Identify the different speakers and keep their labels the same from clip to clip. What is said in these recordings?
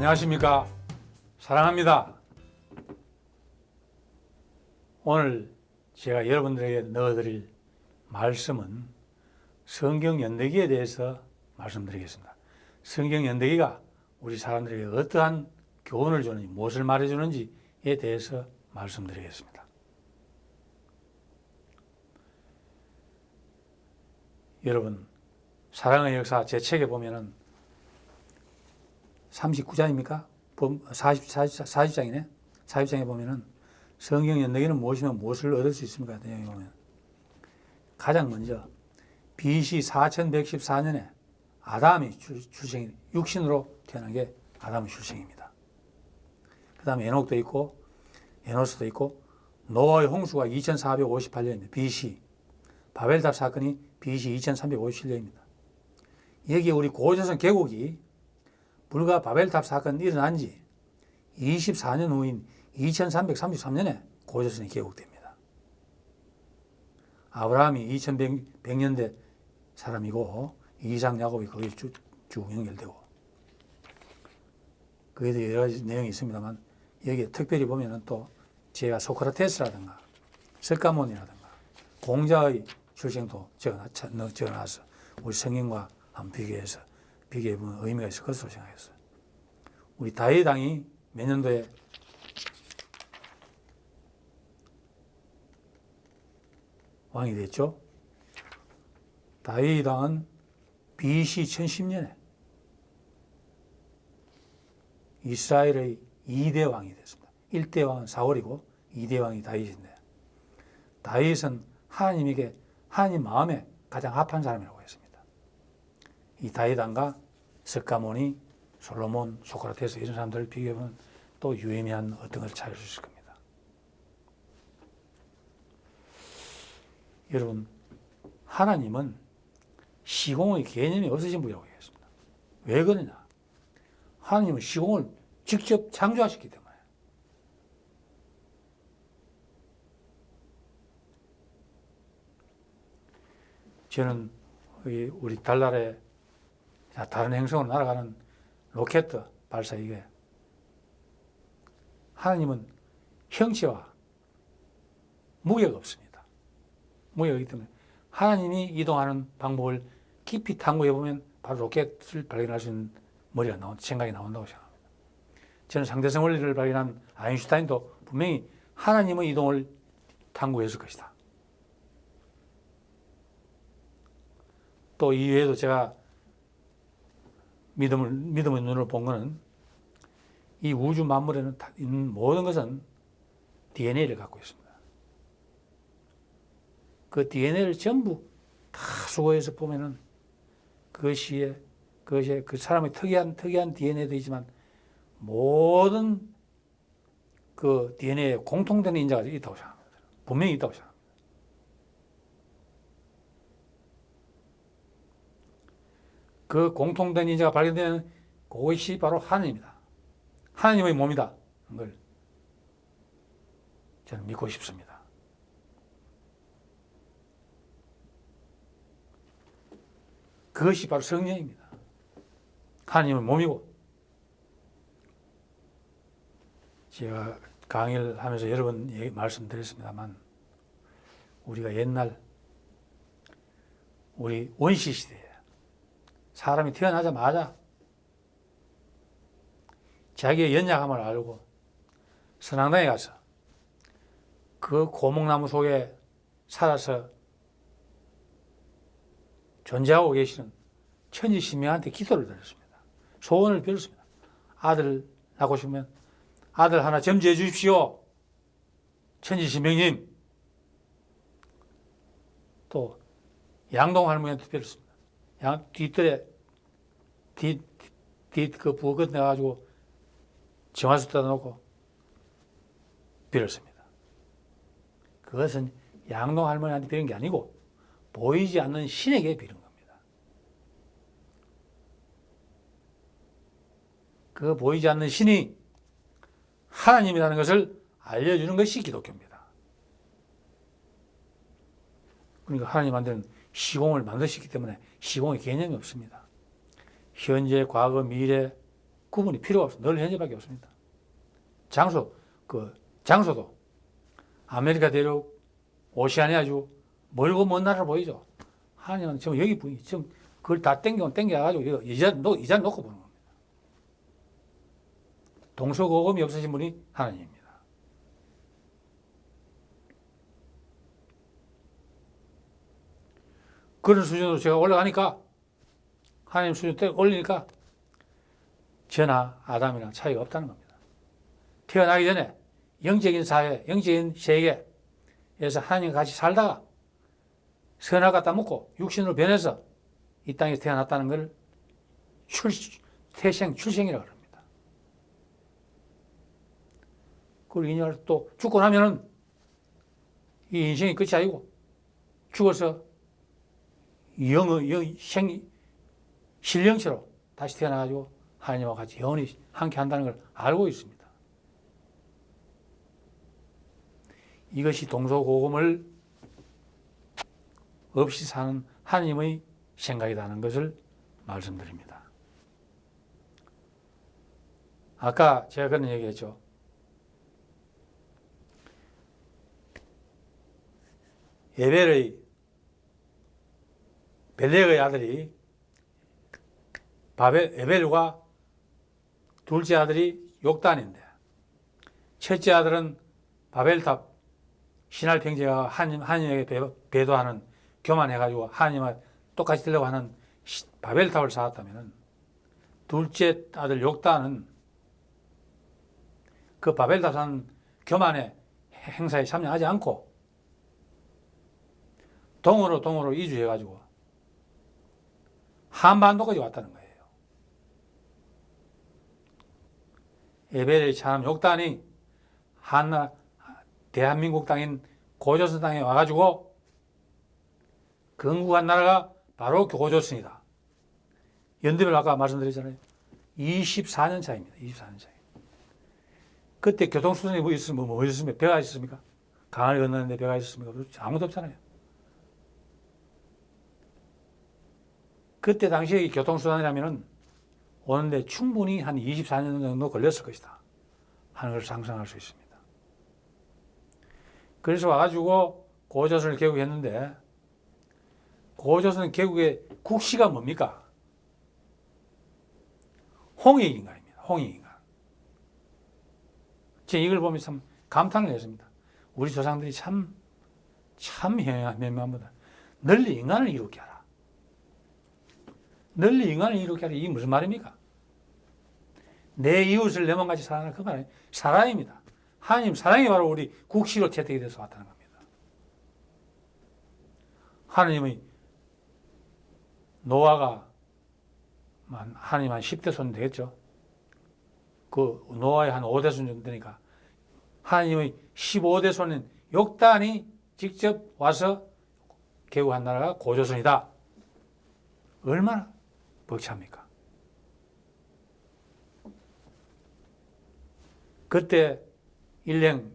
Speaker 1: 안녕하십니까? 사랑합니다. 오늘 제가 여러분들에게 넣어드릴 말씀은 성경 연대기에 대해서 말씀드리겠습니다. 성경 연대기가 우리 사람들에게 어떠한 교훈을 주는지, 무엇을 말해주는지에 대해서 말씀드리겠습니다. 여러분, 사랑의 역사 제 책에 보면은 39장입니까? 40, 40, 40장이네? 40장에 보면은 성경 연대기는 무엇이면 무엇을 얻을 수 있습니까? 내용에 보면. 가장 먼저 BC 4114년에 아담이 출- 출생, 육신으로 태어난 게 아담의 출생입니다. 그 다음에 에녹도 있고, 에노스도 있고, 노아의 홍수가 2458년입니다. BC. 바벨탑 사건이 BC 2357년입니다. 여기에 우리 고조선 개국이 불과 바벨탑 사건이 일어난 지 24년 후인 2333년에 고조선이 개국됩니다. 아브라함이 2100년대 사람이고 이삭 야곱이 거기에 쭉, 쭉 연결되고 대해 여러 가지 내용이 있습니다만 여기에 특별히 보면은 또 제가 소크라테스라든가 석가모니라든가 공자의 출생도 적어놨- 적어놨어 우리 성경과 한번 비교해서 비교해 보면 의미가 있을 것으로 생각했어요. 우리 다윗 당이 몇 년도에 왕이 됐죠? 다윗 당은 BC 1010년에 이스라엘의 2대 왕이 됐습니다. 1대 왕은 사울이고 2대 왕이 다윗인데 다윗은 하나님에게 하나님 마음에 가장 합한 사람이라고 했습니다. 이 다윗 왕과 석가모니, 솔로몬, 소크라테스 이런 사람들을 비교해보면 또 유의미한 어떤 것을 찾을 수 있을 겁니다. 여러분, 하나님은 시공의 개념이 없으신 분이라고 얘기했습니다. 왜 그러냐? 하나님은 시공을 직접 창조하셨기 때문에. 저는 이 우리 달나라에 다른 행성으로 날아가는 로켓 발사 이게 하나님은 형체와 무게가 없습니다. 무게가 있기 때문에 하나님이 이동하는 방법을 깊이 탐구해 보면 바로 로켓을 발견할 수 있는 머리가 나온 생각이 나온다고 생각합니다. 저는 상대성 원리를 발견한 아인슈타인도 분명히 하나님의 이동을 탐구했을 것이다. 또 이외에도 제가 믿음을 믿음의 눈을 본 거는 이 우주 만물에는 다 있는 모든 것은 DNA를 갖고 있습니다. 그 DNA를 전부 다 수거해서 보면은 그것이 그것이 그 사람의 특이한 특이한 DNA도 있지만 모든 그 DNA에 공통되는 인자가 있다고 생각합니다. 분명히 있다고 생각합니다. 그 공통된 인자가 발견되는 그것이 바로 하나님이다. 하나님의 몸이다. 걸 저는 믿고 싶습니다. 그것이 바로 성령입니다. 하나님의 몸이고 제가 강의를 하면서 여러 번 말씀드렸습니다만 우리가 옛날 우리 원시 시대에 사람이 태어나자마자 자기의 연약함을 알고 선앙당에 가서 그 고목나무 속에 살아서 존재하고 계시는 천지신명한테 기도를 드렸습니다. 소원을 빌었습니다. 아들 낳고 싶으면 아들 하나 점지해 주십시오. 천지신명님. 또 양동 할머니한테 빌었습니다. 양 뒷뜰에 뒷뒷그 부엌 끝 내가지고 정화수 떠다 놓고 빌었습니다. 그것은 양동 할머니한테 빌은 게 아니고 보이지 않는 신에게 빌은 겁니다. 그 보이지 않는 신이 하나님이라는 것을 알려주는 것이 기독교입니다. 그러니까 하나님한테는 시공을 만드셨기 때문에 시공의 개념이 없습니다. 현재, 과거, 미래 구분이 필요가 없어. 늘 현재밖에 없습니다. 장소, 그 장소도 아메리카 대륙, 오시아니아 주 멀고 먼 나라를 보이죠. 한의원 지금 여기 보이 지금 그걸 다 땡겨 땡겨가지고 이자 놓 이자 놓고 보는 겁니다. 동서고금이 없으신 분이 하나님입니다. 그런 수준으로 제가 올라가니까 하나님 수준 때 올리니까 저나 아담이랑 차이가 없다는 겁니다. 태어나기 전에 영적인 사회, 영적인 세계에서 하나님과 같이 살다가 선악 갖다 먹고 육신으로 변해서 이 땅에 태어났다는 걸 출, 태생, 출생이라고 합니다. 그리고 인연을 또 죽고 나면은 이 인생이 끝이 아니고 죽어서 영의, 영, 생, 신령체로 다시 태어나가지고 하나님과 같이 영원히 함께 한다는 걸 알고 있습니다. 이것이 동서고금을 없이 사는 하나님의 생각이라는 것을 말씀드립니다. 아까 제가 그런 얘기했죠. 예벨의 벨렉의 아들이 바벨 에벨과 둘째 아들이 욕단인데 첫째 아들은 바벨탑 신할 평제가 하나님 하나님에게 배- 배도하는 교만해가지고 하나님과 똑같이 되려고 하는 시- 바벨탑을 쌓았다면은 둘째 아들 욕단은 그 바벨탑 산 교만의 행사에 참여하지 않고 동으로 동으로 이주해가지고 한반도까지 왔다는 거예요. 에벨의 참 욕단이 한나 대한민국 땅인 고조선 땅에 와가지고 건국한 나라가 바로 고조선이다. 연대별 아까 말씀드렸잖아요. 24년 차입니다. 24년 차이. 그때 교통수단이 뭐 있으면 뭐 있습니까? 배가 있습니까? 강을 건너는데 배가 있습니까? 아무도 없잖아요. 그때 당시의 교통수단이라면은 오는데 충분히 한 24년 정도 걸렸을 것이다. 하는 걸 상상할 수 있습니다. 그래서 와가지고 고조선을 개국했는데 고조선 개국의 국시가 뭡니까? 홍익인간입니다. 홍익인간. 제가 이걸 보면 참 감탄을 했습니다. 우리 조상들이 참, 참 현명합니다. 널리 인간을 이롭게 하라. 널리 인간을 이롭게 하라. 이게 무슨 말입니까? 내 이웃을 내 몸같이 사랑하는 그 말은 사랑입니다. 하나님 사랑이 바로 우리 국시로 채택이 돼서 왔다는 겁니다. 하나님의 노아가 한- 하나님 한 10대 손 되겠죠. 그 노아의 한 5대 손 정도 되니까 하나님의 15대 손인 욕단이 직접 와서 개국한 나라가 고조선이다. 얼마나 벅찹니까? 그때 일행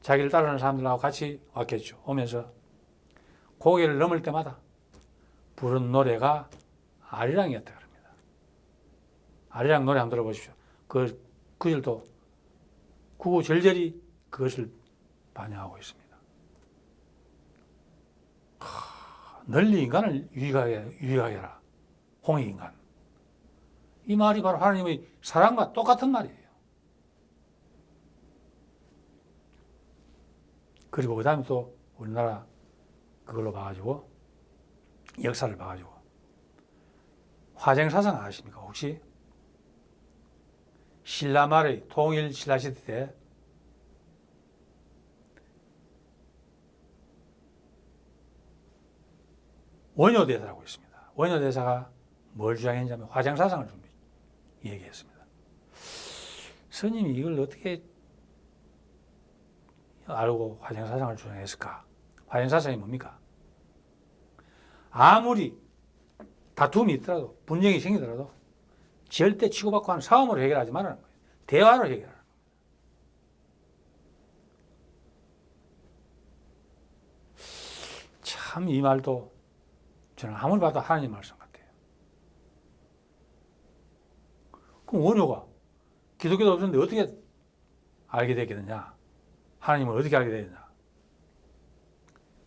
Speaker 1: 자기를 따르는 사람들하고 같이 왔겠죠. 오면서 고개를 넘을 때마다 부른 노래가 아리랑이었다 그럽니다. 아리랑 노래 한번 들어보십시오. 그 구절도 구구절절히 그것을 반영하고 있습니다. 하, 널리 인간을 유익하게, 유익하게 해라. 홍익 인간. 이 말이 바로 하나님의 사랑과 똑같은 말이에요. 그리고 그 다음에 또 우리나라 그걸로 봐가지고 역사를 봐가지고 화쟁사상 아십니까 혹시? 신라 말의 통일 신라 시대 때 원효대사라고 있습니다. 원효대사가 뭘 주장했냐면 화쟁사상을 좀 얘기했습니다. 스님이 이걸 어떻게 알고 화쟁사상을 주장했을까? 화쟁사상이 뭡니까? 아무리 다툼이 있더라도 분쟁이 생기더라도 절대 치고받고 하는 싸움으로 해결하지 말라는 거예요. 대화로 해결하는 거예요. 참 이 말도 저는 아무리 봐도 하나님 말씀 같아요. 그럼 원효가 기독교도 없었는데 어떻게 알게 되겠느냐? 하나님을 어떻게 알게 되느냐?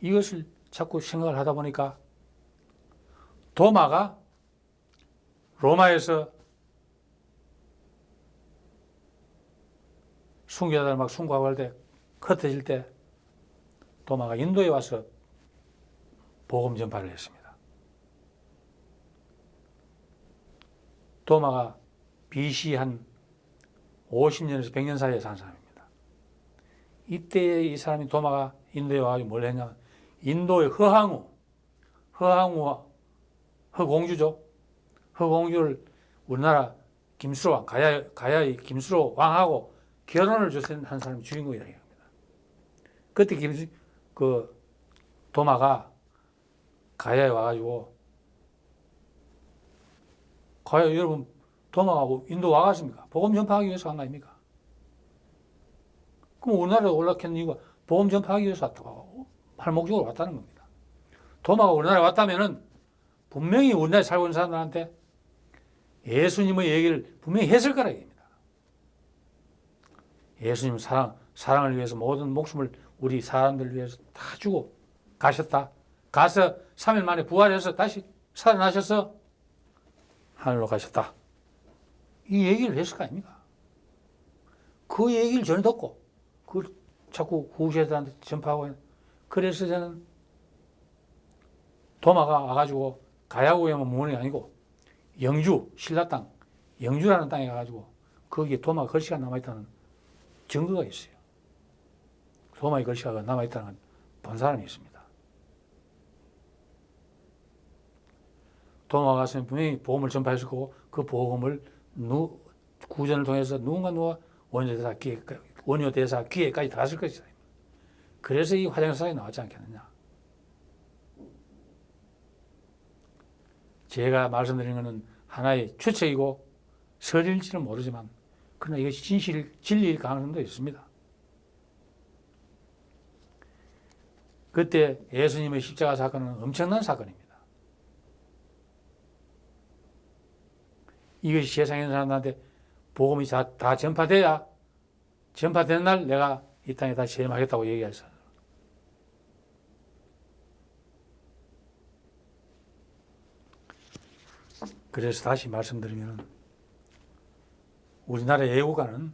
Speaker 1: 이것을 자꾸 생각을 하다 보니까 도마가 로마에서 순교자들 막 순교하고 할 때 흩어질 때 도마가 인도에 와서 복음 전파를 했습니다. 도마가 BC 한 50년에서 100년 사이에 산 사람입니다. 이때 이 사람이 도마가 인도에 와서 뭘 했냐? 인도의 허항우, 허항우, 허공주죠. 허공주를 우리나라 김수로 왕, 가야, 가야의 김수로 왕하고 결혼을 주신 한 사람이 주인공이다. 이겁니다. 그때 김수, 그, 도마가 가야에 와가지고, 가야 여러분, 도마가 뭐 인도 와갔습니까? 복음 전파하기 위해서 간거 아닙니까? 그럼 우리나라에 올라간 이유가 복음 전파하기 위해서 왔다고 할 목적으로 왔다는 겁니다. 도마가 우리나라에 왔다면은 분명히 우리나라에 살고 있는 사람들한테 예수님의 얘기를 분명히 했을 거라 얘기입니다. 예수님 사랑, 사랑을 위해서 모든 목숨을 우리 사람들을 위해서 다 주고 가셨다. 가서 3일 만에 부활해서 다시 살아나셔서 하늘로 가셨다. 이 얘기를 했을 거 아닙니까? 그 얘기를 전혀 듣고, 그걸 자꾸 후세들한테 전파하고. 그래서 저는 도마가 와가지고 가야구에만 게 아니고, 영주, 신라 땅, 영주라는 땅에 가가지고, 거기에 도마 글씨가 남아있다는 증거가 있어요. 도마의 글씨가 남아있다는 건 본 사람이 있습니다. 도마가 갔으면 분명히 보험을 전파했을 거고, 그 보험을 누, 구전을 통해서 누군가 누가 대사 귀에, 원효 대사 귀에까지 닿았을 것이다. 그래서 이 화장사에 나왔지 않겠느냐. 제가 말씀드린 것은 하나의 추측이고 설일지는 모르지만 그러나 이것이 진실, 진리일 가능성도 있습니다. 그때 예수님의 십자가 사건은 엄청난 사건입니다. 이것이 세상에 있는 사람들한테 복음이 다, 다 전파돼야 전파되는 날 내가 이 땅에 다시 재림하겠다고 얘기해서 그래서 다시 말씀드리면 우리나라 예고가는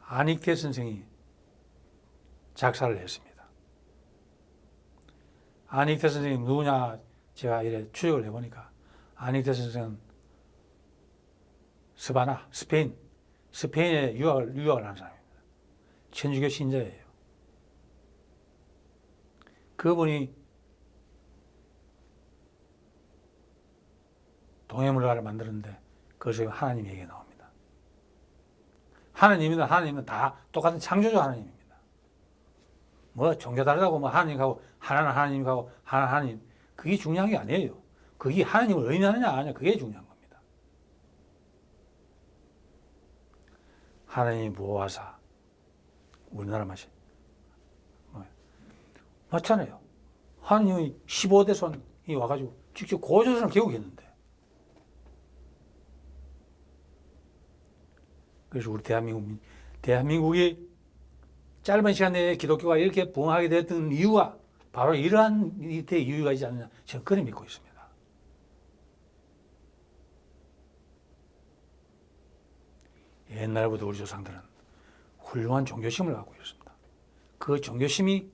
Speaker 1: 안익태 선생이 작사를 했습니다. 안익태 선생님 누구냐 제가 이래 추적을 해보니까 안익태 선생은 스바나, 스페인, 스페인에 유학을, 유학을 한 사람입니다. 천주교 신자예요. 그분이 동해물가를 만들었는데 그것이 하나님 얘기가 나옵니다. 하나님이든 하나님은 다 똑같은 창조주 하나님입니다. 뭐 종교 다르다고 뭐 하나님하고 하나는 하나님하고 하나 하나님 그게 중요한 게 아니에요. 그게 하나님을 의미하느냐 아니냐 그게 중요한 겁니다. 하나님이 모아사 우리나라 맛이 뭐예요? 맞잖아요. 하나님이 15대 손이 와가지고 직접 고조선을 개국했는데 그래서 우리 대한민국 대한민국이 짧은 시간 내에 기독교가 이렇게 부흥하게 됐던 이유가 바로 이러한 이때 이유가 있지 않느냐 저는 그리 믿고 있습니다. 옛날부터 우리 조상들은 훌륭한 종교심을 갖고 있습니다. 그 종교심이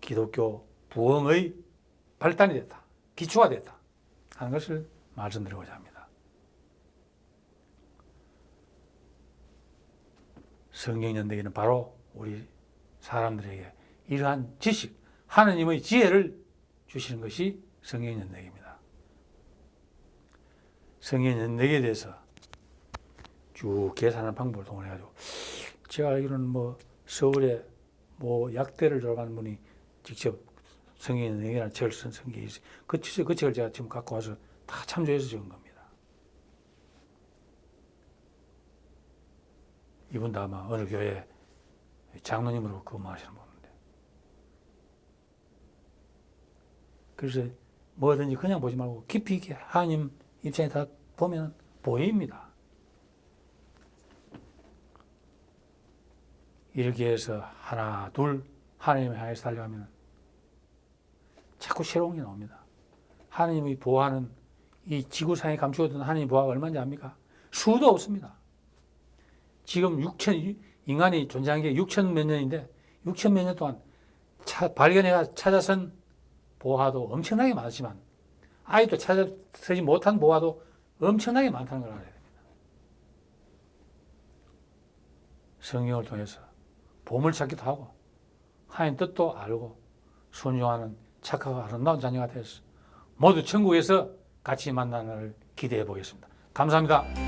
Speaker 1: 기독교 부흥의 발단이 됐다. 기초가 됐다. 하는 것을 말씀드리고자 합니다. 성경 연대기는 바로 우리 사람들에게 이러한 지식, 하느님의 지혜를 주시는 것이 성경 연대기입니다. 성경 연대기에 대해서 쭉 계산하는 방법을 동원해가지고 제가 알기로는 뭐 서울에 뭐 약대를 졸업한 분이 직접 성경 연대기라는 책을 쓴 성경이 있어요. 그, 책- 그 책을 제가 지금 갖고 와서 다 참조해서 적은 겁니다. 이분도 아마 어느 교회 장로님으로 근무하시는 분인데. 그래서 뭐든지 그냥 보지 말고 깊이 있게 하나님 입장에 다 보면 보입니다. 이렇게 해서 하나, 둘 하나님 향해서 달려가면 자꾸 새로운 게 나옵니다. 하나님이 보호하는 이 지구상에 감추어둔 하나님 보호가 얼마인지 압니까? 수도 없습니다. 지금 6천 인간이 존재한 게 6천 몇 년인데 6천 몇 년 동안 차, 발견해가 찾아선 보화도 엄청나게 많지만 아직도 찾아서지 못한 보화도 엄청나게 많다는 걸 알아야 됩니다. 성경을 통해서 보물 찾기도 하고 하나님 뜻도 알고 순종하는 착하고 아름다운 자녀가 되어서 모두 천국에서 같이 만나는 날을 기대해 보겠습니다. 감사합니다.